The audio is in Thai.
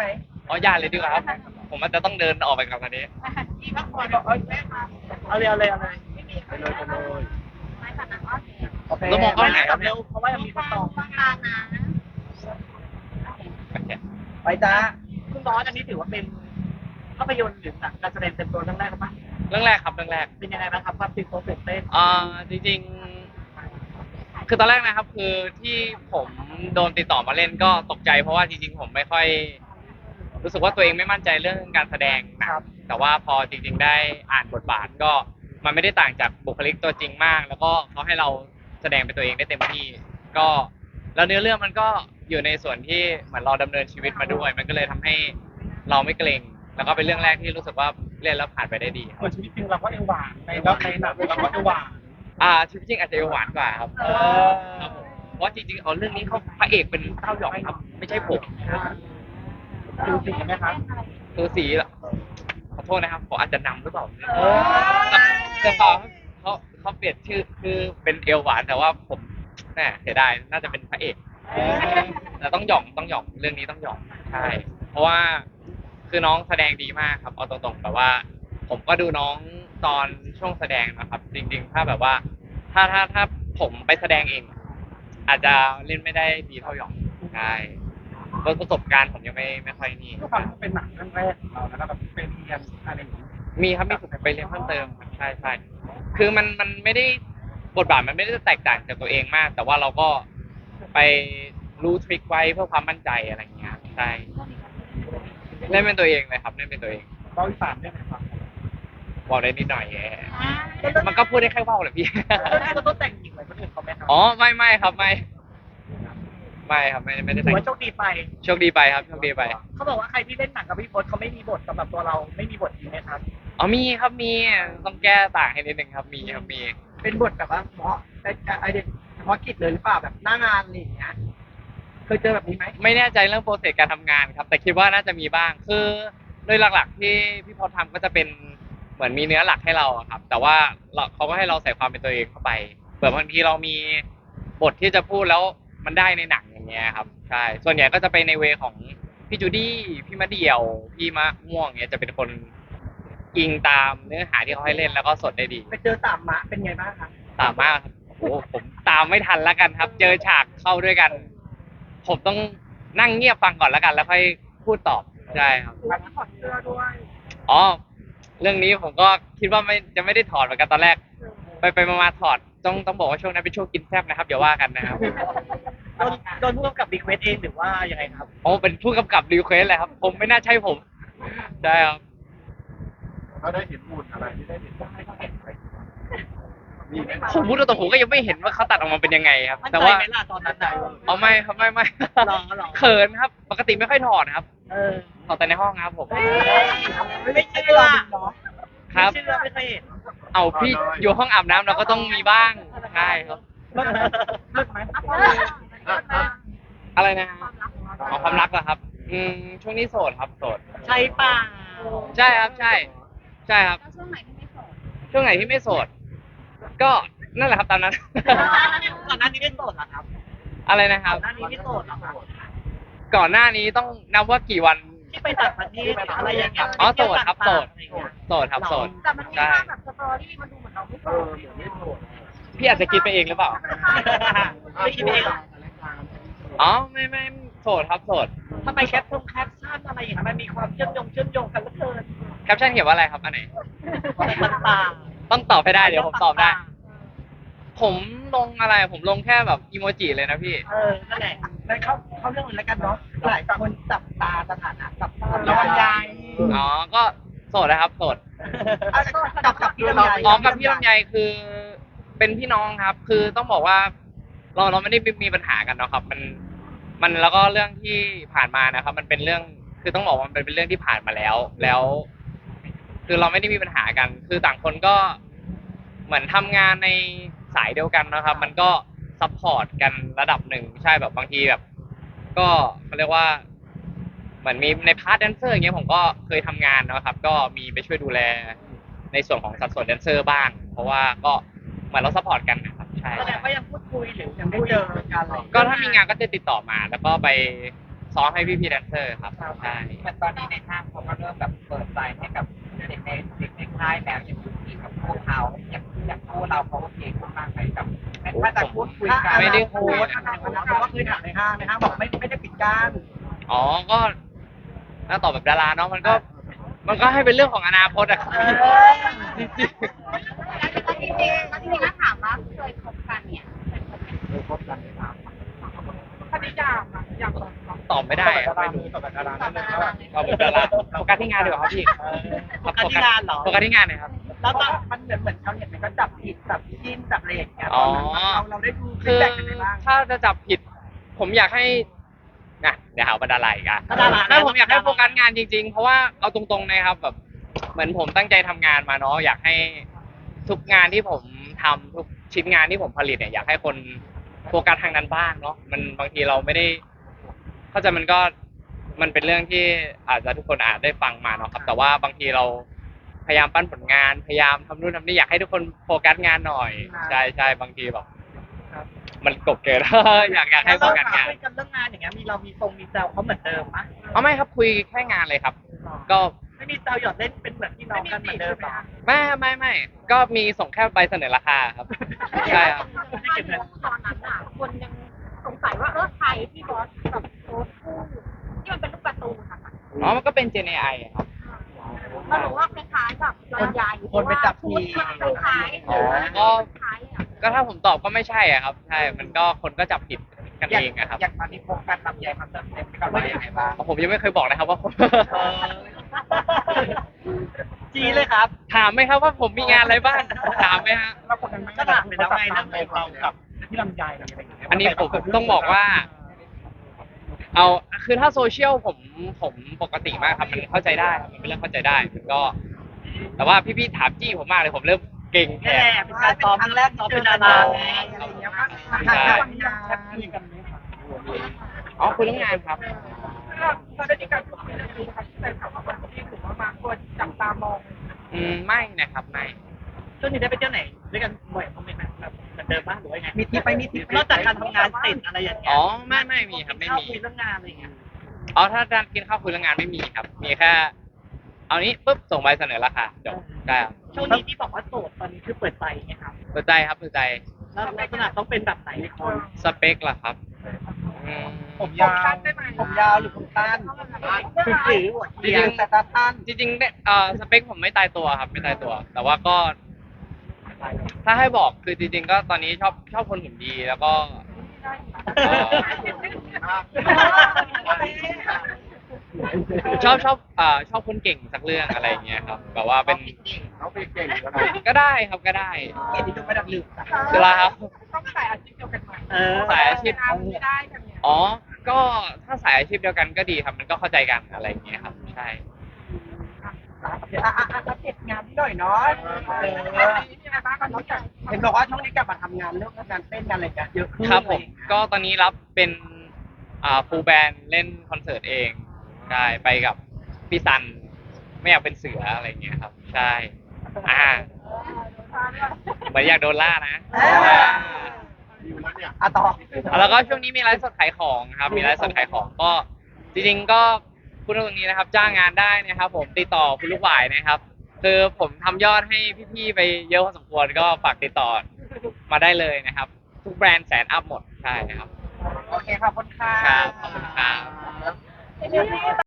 ไหมอ๋ออย่าเลยดีกว่าครับ ผมอาจจะต้องเดินออกไปกับคันนี้มีบางคนบอกว่าแม่มาเอาเลยเอาเลยเอาเลยไม่มีไปเลยไปเลยไม่ขนาดนั้นโอเคแล้วมองเข้าไหนครับเร็วเพราะว่ายังมีคนต่อ บางลานนะโอเคไปจ้าคุณบอสอันนี้ถือว่าเป็นภาพยนตร์หรือหนังการแสดงเต็มตัวเรื่องแรกหรือเปล่าเรื่องแรกครับเรื่องแรก เป็นยังไงบ้างครับความตื่นตัวตื่นเต้นอ่าจริงๆ คือตอนแรกนะครับ คือที่ผมโดนติดต่อมาเล่นก็ตกใจเพราะว่าจริงๆ ผมไม่ค่อย รู้สึกว่าตัวเองไม่มั่นใจเรื่องการแสดงนะครับแต่ว่าพอจริงๆได้อ่านบทบาทก็มันไม่ได้ต่างจากบุคลิกตัวจริงมาก แล้วก็เขาให้เราแสดงเป็นตัวเองได้เต็มที่ ก็แล้วเนื้อเรื่องมันก็อยู่ในส่วนที่เหมือนเราดำเนินชีวิตมาด้วย มันก็เลยทำให้เราไม่เกรงแล้วก็เป็นเรื่องแรกที่รู้สึกว่าเล่นแล้วผ่านไปได้ดีครับเหมือนชีวิตจริงเราก็เอวหวานในแล้วในหนังเราก็เอวหวานอ่าชีวิตจริงอาจจะหวานกว่าครับเออครับผมเพราะจริงๆเอาเรื่องนี้เขาพระเอกเป็นเต้าหยองครับ ไม่ใช่ผม ดูสิไหมครับตัวสีเหรอขอโทษนะครับผมอาจจะนำหรือเปล่าเออแต่เปล่าครับเขาเขาเปลี่ยนชื่อคือเป็นเอลหวานแต่ว่าผมแน่เสียดายน่าจะเป็นพระเอกแต่ต้องหย่องต้องหย่องเรื่องนี้ต้องหย่องใช่เพราะว่าคือน้องแสดงดีมากครับเอาตรงๆแบบว่า ผมก็ดูน้องตอนช่วงแสดงนะครับ จริง ๆ ถ้าแบบว่า ถ้าถ้าถ้าผมไปแสดงเอง อาจจะเล่นไม่ได้ดีเท่าหย่องใช่เพราะ ประสบการณ์ผมยังไม่ไม่ค่อยนี่ด้วยความที่เป็นหนังเรื่องแรกของเรานะครับแบบเป็นเรียนอะไรอย่างนี้มีครับมีถูกไปเรียนเพิ่มเติมครับใช่ใช่คือมันมันไม่ได้บทบาทมันไม่ได้แตกต่างจากตัวเองมาก แต่ว่าเราก็ไปรู้ทริคไว้เพื่อความมั่นใจอะไรอย่างเงี้ยใช่เล่นเป็นตัวเองเลยครับเล่นเป็นตัวเองเราอีสานได้ไหมครับบอกได้นิดหน่อยแย่มันก็พูดได้แค่เว่าแหละพี่ แล้วนี่เราต้องแต่งหญิงเหมือนคนอื่นเขาไหมครับอ๋อไม่ไม่ครับไม่ ไม่ครับไม่ไม่ได้ถืแต่องว่าโชคดีไป โชคดีไปครับโชคดีไปเขาบอกว่าใครที่เล่นหนังกับพี่พศเขาไม่มีบทสำหรับตัวเราไม่มีบทจริงไหมครับ อ๋อมีครับมีต้องแก้ต่างให้นิดนึงครับมีครับมี เป็นบทแบบว่าเฉพาะไอเด็กเฉพาะกิจเลยหรือเปล่าแบบหน้างานอะไรอย่างเงี้ยเคยเจอแบบนี้ไหมไม่แน่ใจเรื่องโปรเซสการทำงานครับ แต่คิดว่าน่าจะมีบ้าง คือโดยหลักๆ ที่พี่พอทำก็จะเป็นเหมือนมีเนื้อหลักให้เราอะครับ แต่ว่าเราเขาก็ให้เราใส่ความเป็นตัวเองเข้าไปเผื่อบางทีเรามีบทที่จะพูดแล้ว มันได้ในหนังอย่างเงี้ยครับใช่ส่วนใหญ่ก็จะไปในเวของพี่จูดี้พี่มะเดี่ยว พี่มะม่วงเงี้ยจะเป็นคนอิงตามเนื้อหาที่เขาให้เล่นแล้วก็สดได้ดี ไปเจอสามมะเป็นไงบ้างครับตามมากครับโอ้โหผมตามไม่ทันแล้วกันครับ เจอฉากเข้าด้วยกัน ผมต้องนั่งเงียบฟังก่อนแล้วกัน แล้วค่อยพูดตอบใช่ครับมันถอดเสื้อด้วย อ๋อ เรื่องนี้ผมก็คิดว่าไม่จะไม่ได้ถอดเหมือนกันตอนแรก ไปไปมาๆถอดต้องต้องบอกว่าช่วงนั้นเป็นช่วงกินแซ่บนะครับอย่าว่ากันนะครับโดนโดนผู้กำกับรีเควสเองหรือว่ายังไงครับ โอ้เป็นผู้กำกับรีเควสเลยครับ ผมไม่น่าใช่ผมใช่ครับเขาได้เห็นหุ่นอะไรที่ได้เห็นได้เห็นอะไรมีไหมผมพูดตรงๆผมก็ยังไม่เห็นว่าเขาตัดออกมาเป็นยังไไงครับ มั่นแต่ใจว่าไหมล่ะตอนนั้นน่ะเอาไม่ครับไม่ไม่หรอหรอเขินครับ ปกติไม่ค่อยถอดครับเออถอดแต่ในห้องครับผม ไม่เชื่อครับ ไม่เชื่อไม่เคยเห็น เอาพี่อยู่ห้องอาบน้ำเราก็ต้องมีบ้างใช่ครับ เลิกเลิกไหมอะไรนะฮะอ๋อความรักเหรอครับ อืมช่วงนี้โสดครับโสด ใช่ป่ะใช่ครับใช่ ใช่ครับ แล้วช่วงไหนที่ไม่โสดช่วงไหนที่ไม่โสด ก็นั่นแหละครับตามนั้น ก่อนหน้านี้ไม่โสดเหรอครับอะไรนะคก่รัอบ นหน้านี้ไม่โสดเหรอครับก่อนหน้านี้ต้องนับว่ากี่วัน ที่ไปต่างประเทศอะไรอย่างเงี้ยอ๋อโสดครับโสดอะไรอย่างเงี้ยโสดครับโสดแต่มันมีใช่ภาพแบบสตอรี่มันดูเหมือนเราไม่โสเอดอเดี๋ยวไม่โกรธพี่อาจจะคิดไปเองหรือเปล่า ไม่คิดเองเหรออ๋อไม่ไม่โสดครับโสดทำไมแคปทงแคปชั่นอะไรอย่างเงี้ยมันมีความเชื่อมโยงเชื่อมโยงกันเหลือเกินแคปชั่นเขียนว่าอะไรครับอันไหนต่างต้องตอบให้ได้เดี๋ยวผมตอบได้ ผมลงอะไรผมลงแค่แบบอีโมจิเลยนะพี่ เออนั่นแหละ แล้วเข้าเข้าเรื่องอื่นแล้วกันเนาะหลายคนจับตาสถานะกับลำไยอ๋อ ก็โสดนะครับโสดกับกับพี่ลำไยอ๋อกับพี่ลำไยคือเป็นพี่น้องครับ คือต้องบอกว่า เราเราไม่ได้มีปัญหากันเนาะครับ มันมันแล้วก็เรื่องที่ผ่านมานะครับ มันเป็นเรื่องคือต้องบอกว่ามันเป็นเรื่องที่ผ่านมาแล้ว แล้ว คือเราไม่ได้มีปัญหากัน คือต่างคนก็เหมือนทำงานในสายเดียวกันนะครับ มันก็ ซัพพอร์ตกันระดับหนึ่งใช่แบบบางทีแบบ ก็เขาเรียกว่าเหมือนมีในพาร์ทแดนเซอร์อย่างเงี้ยผมก็เคยทำงานนะครับ ก็มีไปช่วยดูแลในส่วนของสัดส่วนแดนเซอร์บ้าง เพราะว่าก็เหมือนเราซัพพอร์ตกันนะครับใช่แสดงว่ายังพูดคุยหรือยังได้เจอกันอะไรก็ถ้ามีงานก็จะติดต่อมา แล้วก็ไปซ้อมให้พี่พี่ๆแดนเซอร์ครับใช่เหมือนตอนนี้ในห้างเขาก็เริ่มแบบเปิดใจให้กับเด็กในเด็กในค่ายแบบอย่างยูกิกับพวกเขา อย่างอย่างพวกเราเขาโอเคมากๆเลยกับถ้าจะพูดคุยกันไม่ได้คุยอนาคตเขาก็คือถามในห้างในห้างบอกไม่ไม่ได้ปิดกั้นอ๋อก็ถ้าตอบแบบดาราเนาะมันก็ มันก็ให้เป็นเรื่องของอนาคตอะครับจริงแล้วจริงๆแล้วจริงๆถ้าถามว่าเคยคบกันเนี่ยเคยคบกันไหมเคยพบกันในทางคดียากอะอยากลองๆตอบไม่ได้อะไม่รู้ต่อแบบดาราตอบนั่นมาเลยว่าตอบแบบดาราโฟกัสที่งานดีกว่าครับพี่โฟกัสที่งานเหรอโฟกัสที่งานหน่อยครับแล้วก็มันเหมือนเหมือนชาวเน็ตมันก็จับผิดจับ จิ้นจับเลทเนี่ยอ๋อเราเราได้ดูคือแบ่งกันไหมบ้าง ถ้าจะจับผิด ผมอยากให้นะเดี๋ยวหาว่าดาราอีกอะดาราถ้าผมอยากให้โฟกัสงานจริง ๆ เพราะว่าเอาตรงๆนะครับ แบบ เหมือนผมตั้งใจทำงานมาเนาะอยากให้ทุกงานที่ผมทำทุกชิ้นงานที่ผมผลิตเนี่ยอยากให้คนโฟกัสทางนั้นบ้างเนาะมันบางทีเราไม่ได้ เข้าใจมันก็มันเป็นเรื่องที่อาจจะทุกคนอาจได้ฟังมาเนาะครับ แต่ว่าบางทีเราพ ยายามปั้นผลงานพยายามทำนู่นทำนี่อยากให้ทุกคนโฟกัสงานหน่อยใช่ใช่บางทีแบบมันกบเกิน อยากอยากให้โฟกัสงานคุยกันเรื่องงานอย่างเงี้ยมีเรามีทรงมีแซวเขาเหมือนเดิมปะเอาไม่ครับคุยแค่งานเลยครับ ก็ไม่มีแซวหยอดเล่นเป็นเหมือนพี่น้องกันเหมือนเดิมปะไม่ไม่ไม่ก็มีส่งแค่ใบเสนอราคาครับ ใช่ครับตอนนั้นอะคนยังสงสัยว่าเออใครที่บอสกับโค้ชคู่ที่มันเป็นลูกการ์ตูนอะค่ะอ๋อมันก็เป็น Gen AI ครับ เรารู้ว่าคล้ายๆกั บลำไยคนไปจับชุผิดดมันคล้ายๆอ๋อก็คล้ายอะก็ถ้าผมตอบก็ไม่ใช่อะครับ ใช่ มันก็คนก็จับผิดกันเองอะครับ อย่างตอนนี้โฟกัสลำไยความเติมเต็มกับว่ายังไงบ้างผมยังไม่เคยบอกนะครับว่าผมจีเลยครับ ถามไหมครับว่าผมมีงานอะไรบ้าง ถามไหมฮะ เราคนนั้นก็ถามไปแล้วไงเรื่องของเรากับที่ลำไยอะไรอย่างเงี้ยอันนี้ผมต้องบอกว่า เอา คือถ้าโซเชียลผมผมปกติมากครับ มันเข้าใจได้ครับมันเป็นเรื่องเข้าใจได้มันก็ แต่ว่าพี่ๆถามจี้ผมมากเลยผมเริ่มเก่งแทแน่นเป็นการซ้อมครั้งแรกที่เป็นดาราอะไรอย่างเงี้ยก็ถ่ายทำงานแชทคุยกันไหมคะอ๋อคุยเรื่องงานครับ เราได้มีการพูดคุยเรื่องนี้นะคะที่แฟนคลับมาที่ถือว่ามาคนจับตามองอืมไม่นะครับไม่ ช่วงนี้ได้ไปเที่ยวไหนด้วยกันบ่อยเขาไหมแบบเหมือนเดิมบ้างหรือว่าไงมีที่ไปมีที่นอกจากการทำงานเสร็จอะไรอย่างเงี้ยอ๋อไม่ไม่มีครับไม่มี คุยเรื่องงานอะไรอย่างเงี้ย อ๋อถ้าการกินข้าวคุยเรื่องงานไม่มีครับ มีแค่ เอานี้ปุ๊บส่งใบเสนอราคาจบได้ครับช่วงนี้ที่บอกว่าโสดตอนนี้คือเปิดใจไงครับเปิดใจครับเปิดใจแล้วลักษณะต้องเป็นแบบไหนคนสเปคล่ะครับอืมผมยาวผมยาวหรือผมสั้นคือถือหัวเกียร์แต่ตาสั้นจริงๆเนี่ยเอ่อสเปคผมไม่ตายตัวครับ ไม่ตายตัว แต่ว่าก็ ถ้าให้บอกคือจริง ๆ ก็ตอนนี้ชอบชอบคนหุ่นดีแล้วก็เอ่อ ชอบชอบเอ่อชอบคนเก่งสักเรื่องอะไรอย่างเงี้ยครับแบบว่าเป็นเขาไปเก่งกันนะก็ได้ครับก็ได้เกียรติยศระดับหนึ่งเวลาครับต้องใส่อาชีพเดียวกันไหมเออสายอาชีพไม่ได้แบบเนี้ยอ๋อ ก็ถ้าสายอาชีพเดียวกันก็ดีครับ มันก็เข้าใจกันอะไรอย่างเงี้ยครับ ใช่อะอะอะอัปเดตงานนิดหน่อยเนาะเออมีอะไรบ้างก็นอกจากเห็นบอกว่าช่วงนี้กลับมาทำงานเรื่องงานเต้นงานอะไรกันเยอะขึ้นครับผมเลยก็ตอนนี้รับเป็นอ่าฟูลแบนด์เล่นคอนเสิร์ตเอง ใช่ไปกับพี่ซันไม่อยากเป็นเสืออะไรอย่างเงี้ยครับ ใช่อ่าเหมือนอยากโดนล่านะดีแล้วเนี่ยอะต่ออ่าแล้วก็ช่วงนี้มีไลฟ์สดขายของครับ มีไลฟ์สดขายของก็จริงๆก็พูดตรงนี้นะครับ จ้างงานได้นะครับ ผมติดต่อคุณลูกหวายนะครับ คือผมทำยอดให้พี่ๆไปเยอะพอสมควรก็ฝากติดต่อมาได้เลยนะครับ ทุกแบรนด์แสนอัพหมดใช่ครับโอเคขอบคุณค่ะครับขอบคุณครับ